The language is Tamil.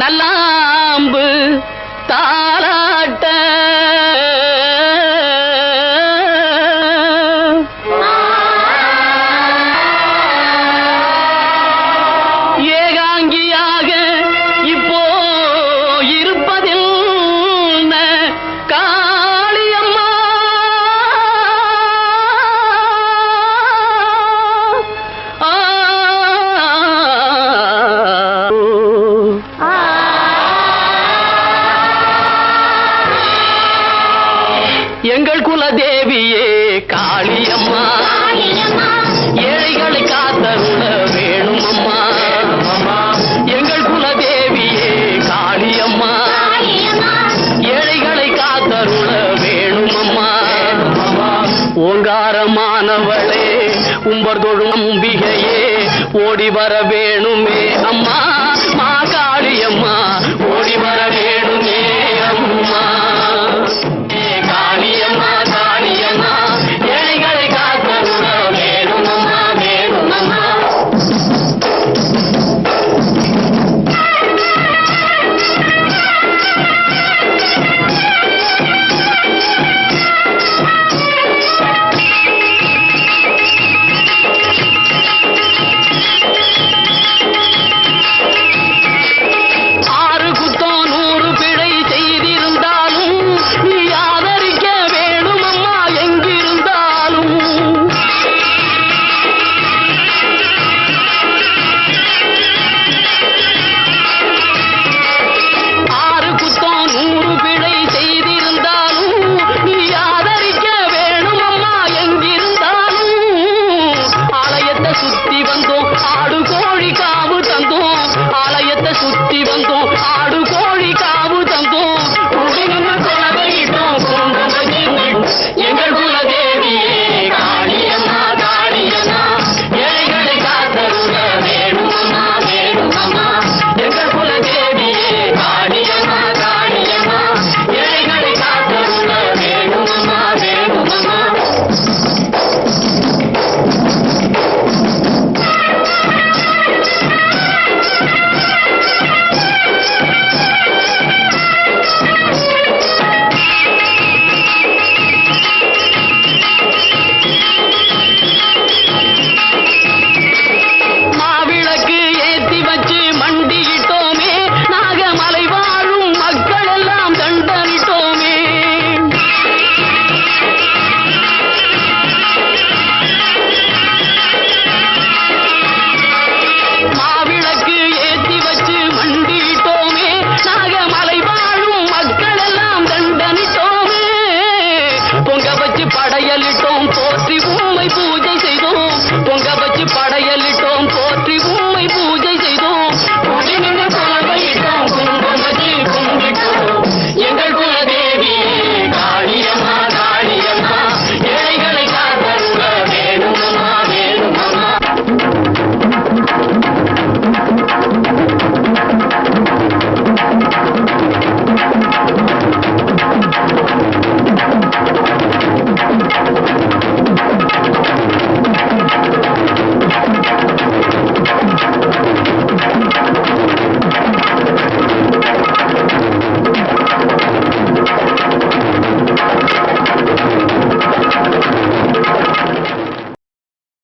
நல்லாம்பு தாளா எங்கள் குலதேவியே காளியம்மா. ஏழைகளை காத்தருள வேணும் அம்மா எங்கள் குலதேவியே காளியம்மா. ஏழைகளை காத்தருள வேணும் அம்மா ஓங்காரமானவளே உம்பர் தொழும் அம்பிகையே ஓடி வர வேணுமே அம்மா.